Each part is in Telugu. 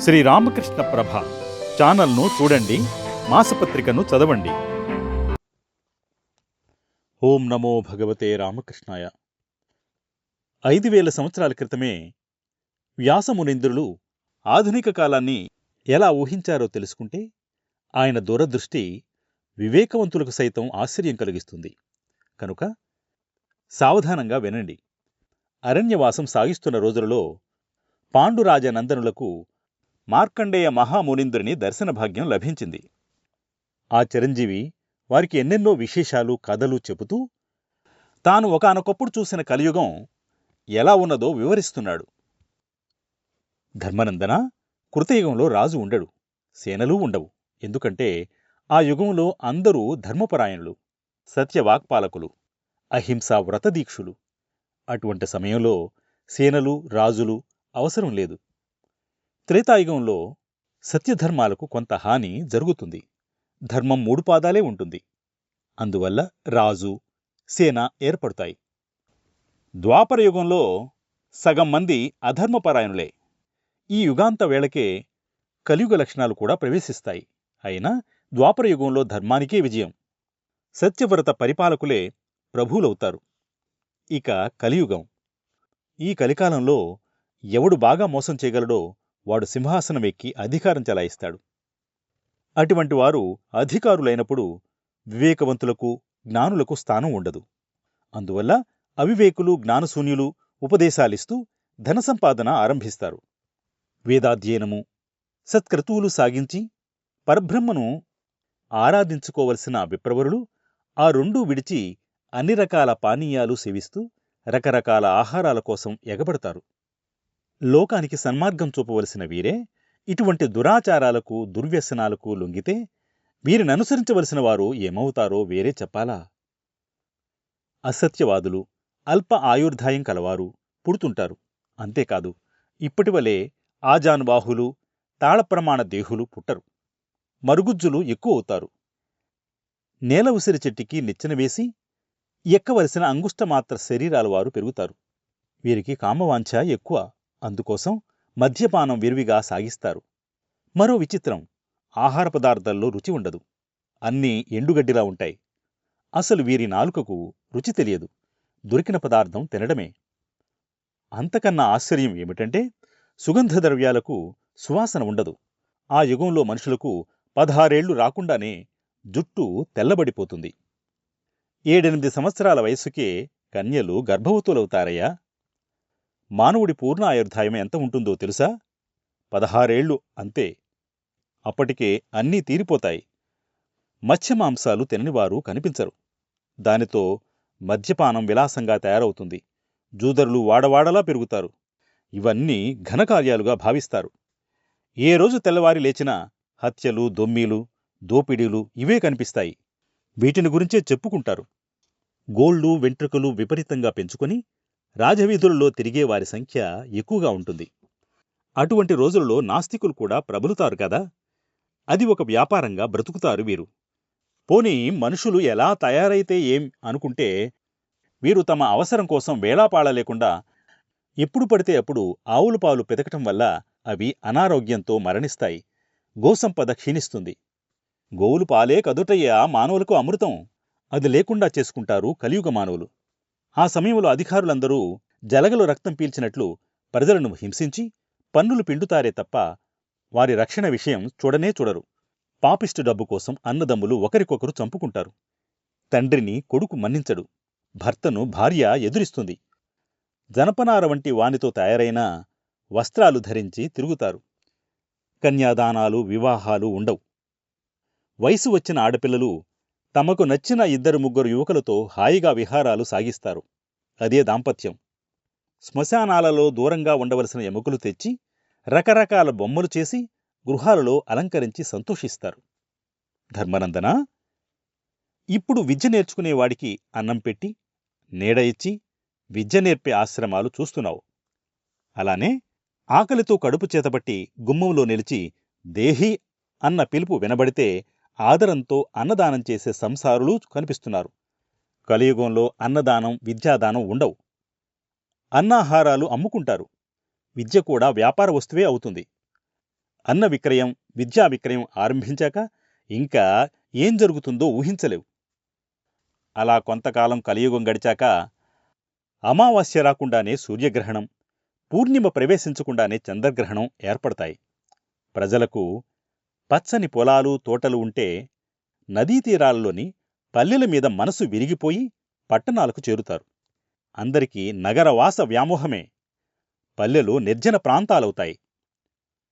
శ్రీ రామకృష్ణ ప్రభ ఛానల్ను చూడండి మాసపత్రికను చదవండి. ఓం నమో భగవతే రామకృష్ణాయ. ఐదు వేల సంవత్సరాల క్రితమే వ్యాసమునింద్రులు ఆధునిక కాలాన్ని ఎలా ఊహించారో తెలుసుకుంటే ఆయన దూరదృష్టి వివేకవంతులకు సైతం ఆశ్చర్యం కలిగిస్తుంది. కనుక సావధానంగా వినండి. అరణ్యవాసం సాగిస్తున్న రోజులలో పాండురాజ నందనులకు మార్కండేయ మహామునింద్రుని దర్శన భాగ్యం లభించింది. ఆ చిరంజీవి వారికి ఎన్నెన్నో విశేషాలు కథలు చెబుతూ తాను ఒకనొకప్పుడు చూసిన కలియుగం ఎలా ఉన్నదో వివరిస్తున్నాడు. ధర్మనందన కృతయుగంలో రాజు ఉండడు సేనలు ఉండవు. ఎందుకంటే ఆ యుగంలో అందరూ ధర్మపరాయణులు సత్యవాక్పాలకులు అహింసా వ్రతదీక్షులు. అటువంటి సమయంలో సేనలు రాజులు అవసరం లేదు. త్రేతాయుగంలో సత్యధర్మాలకు కొంత హాని జరుగుతుంది. ధర్మం మూడు పాదాలే ఉంటుంది. అందువల్ల రాజు సేన ఏర్పడతాయి. ద్వాపరయుగంలో సగం మంది అధర్మపరాయణులే. ఈ యుగాంత వేళకే కలియుగ లక్షణాలు కూడా ప్రవేశిస్తాయి. అయినా ద్వాపరయుగంలో ధర్మానికే విజయం. సత్యవ్రత పరిపాలకులే ప్రభువులవుతారు. ఇక కలియుగం. ఈ కలికాలంలో ఎవడు బాగా మోసం చేయగలడో వాడు సింహాసనం ఎక్కి అధికారం చెలాయిస్తాడు. అటువంటి వారు అధికారులైనప్పుడు వివేకవంతులకు జ్ఞానులకు స్థానం ఉండదు. అందువల్ల అవివేకులు జ్ఞానశూన్యులు ఉపదేశాలిస్తూ ధన సంపాదన ఆరంభిస్తారు. వేదాధ్యయనము సత్క్రతువులు సాగించి పరబ్రహ్మను ఆరాధించుకోవలసిన విప్రవరులు ఆ రెండూ విడిచి అన్ని రకాల పానీయాలు సేవిస్తూ రకరకాల ఆహారాల కోసం ఎగబడతారు. లోకానికి సన్మార్గం చూపవలసిన వీరే ఇటువంటి దురాచారాలకు దుర్వ్యసనాలకు లొంగితే వీరిని అనుసరించవలసిన వారు ఏమవుతారో వేరే చెప్పాలా? అసత్యవాదులు అల్ప ఆయుర్ధాయం కలవారు పుడుతుంటారు. అంతేకాదు ఇప్పటివలే ఆజానుబాహులు తాళప్రమాణ దేహులు పుట్టరు. మరుగుజ్జులు ఎక్కువ అవుతారు నేల ఉసిరి చెట్టుకి నిచ్చెన వేసి ఎక్కవలసిన అంగుష్టమాత్ర శరీరాల వారు పెరుగుతారు. వీరికి కామవాంఛ ఎక్కువ. అందుకోసం మద్యపానం విరివిగా సాగిస్తారు. మరో విచిత్రం ఆహార పదార్థాల్లో రుచి ఉండదు. అన్నీ ఎండుగడ్డిలా ఉంటాయి. అసలు వీరి నాలుకకు రుచి తెలియదు. దొరికిన పదార్థం తినడమే. అంతకన్నా ఆశ్చర్యం ఏమిటంటే సుగంధ ద్రవ్యాలకు సువాసన ఉండదు. ఆ యుగంలో మనుషులకు పదహారేళ్ళు రాకుండానే జుట్టు తెల్లబడిపోతుంది. ఏడెనిమిది సంవత్సరాల వయసుకే కన్యలు గర్భవతులవుతారయ్యా? మానవుడి పూర్ణ ఆయుర్దాయం ఎంత ఉంటుందో తెలుసా? పదహారేళ్ళు అంతే. అప్పటికే అన్నీ తీరిపోతాయి. మత్స్యమాంసాలు తిననివారు కనిపించరు. దానితో మద్యపానం విలాసంగా తయారవుతుంది. జూదరులు వాడవాడలా పెరుగుతారు. ఇవన్నీ ఘనకార్యాలుగా భావిస్తారు. ఏ రోజు తెల్లవారి లేచినా హత్యలు దొమ్మీలు దోపిడీలు ఇవే కనిపిస్తాయి. వీటిని గురించే చెప్పుకుంటారు. గోళ్ళు వెంట్రుకలు విపరీతంగా పెంచుకొని రాజవీధులలో తిరిగే వారి సంఖ్య ఎక్కువగా ఉంటుంది. అటువంటి రోజులలో నాస్తికులు కూడా ప్రబలుతారు కదా? అది ఒక వ్యాపారంగా బ్రతుకుతారు వీరు. పోనీ మనుషులు ఎలా తయారైతే ఏం అనుకుంటే వీరు తమ అవసరం కోసం వేళాపాళ లేకుండా ఎప్పుడు పడితే అప్పుడు ఆవులు పాలు పెతకటం వల్ల అవి అనారోగ్యంతో మరణిస్తాయి. గోసంపద క్షీణిస్తుంది. గోవులు పాలే కదుటయ్యా మానవులకు అమృతం. అది లేకుండా చేసుకుంటారు కలియుగ మానవులు. ఆ సమయంలో అధికారులందరూ జలగలు రక్తం పీల్చినట్లు ప్రజలను హింసించి పన్నులు పిండుతారే తప్ప వారి రక్షణ విషయం చూడనే చూడరు. పాపిస్టు డబ్బు కోసం అన్నదమ్ములు ఒకరికొకరు చంపుకుంటారు. తండ్రిని కొడుకు మన్నించడు. భర్తను భార్య ఎదురిస్తుంది. జనపనార వంటి వానితో తయారైన వస్త్రాలు ధరించి తిరుగుతారు. కన్యాదానాలు వివాహాలు ఉండవు. వయసు వచ్చిన ఆడపిల్లలు తమకు నచ్చిన ఇద్దరు ముగ్గురు యువకులతో హాయిగా విహారాలు సాగిస్తారు. అదే దాంపత్యం. శ్మశానాలలో దూరంగా ఉండవలసిన ఎముకలు తెచ్చి రకరకాల బొమ్మలు చేసి గృహాలలో అలంకరించి సంతోషిస్తారు. ధర్మనందన? ఇప్పుడు విద్య నేర్చుకునేవాడికి అన్నం పెట్టి నీడ ఇచ్చి విద్య నేర్పే ఆశ్రమాలు చూస్తున్నావు. అలానే ఆకలితో కడుపు చేతబట్టి గుమ్మంలో నిలిచి దేహి అన్న పిలుపు వినబడితే ఆదరంతో అన్నదానం చేసే సంసారులు కనిపిస్తున్నారు. కలియుగంలో అన్నదానం విద్యాదానం ఉండవు. అన్నాహారాలు అమ్ముకుంటారు. విద్య కూడా వ్యాపార వస్తువే అవుతుంది. అన్న విక్రయం విద్యా విక్రయం ఆరంభించాక ఇంకా ఏం జరుగుతుందో ఊహించలేవు. అలా కొంతకాలం కలియుగం గడిచాక అమావాస్య రాకుండానే సూర్యగ్రహణం పూర్ణిమ ప్రవేశించకుండానే చంద్రగ్రహణం ఏర్పడతాయి. ప్రజలకు పచ్చని పొలాలు తోటలు ఉంటే నదీతీరాలలోని పల్లెల మీద మనసు విరిగిపోయి పట్టణాలకు చేరుతారు. అందరికీ నగరవాస వ్యామోహమే. పల్లెలు నిర్జన ప్రాంతాలవుతాయి.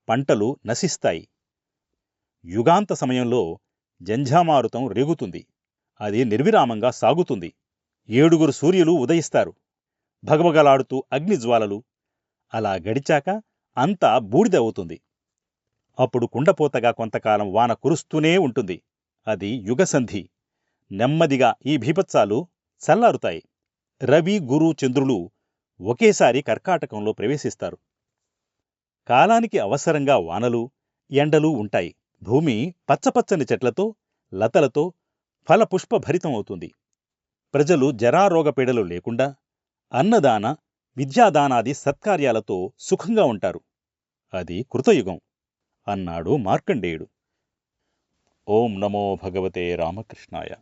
పంటలు నశిస్తాయి. యుగాంత సమయంలో జంఝామారుతం రేగుతుంది. అది నిర్విరామంగా సాగుతుంది. ఏడుగురు సూర్యులు ఉదయిస్తారు. భగభగలాడుతూ అగ్నిజ్వాలలు అలా గడిచాక అంతా బూడిద అవుతుంది అప్పుడు కుండపోతగా కొంతకాలం వాన కురుస్తూనే ఉంటుంది. అది యుగసంధి. నెమ్మదిగా ఈ భీపత్సాలు చల్లారుతాయి. రవి గురు చంద్రులు ఒకేసారి కర్కాటకంలో ప్రవేశిస్తారు. కాలానికి అవసరంగా వానలు ఎండలు ఉంటాయి. భూమి పచ్చపచ్చని చెట్లతో లతలతో ఫలపుష్పభరితం అవుతుంది ప్రజలు జరారోగపీడలు లేకుండా అన్నదాన విద్యాదానాది సత్కార్యాలతో సుఖంగా ఉంటారు. అది కృతయుగం. అన్నాడు మార్కండేయుడు. ఓం నమో భగవతే రామకృష్ణాయ.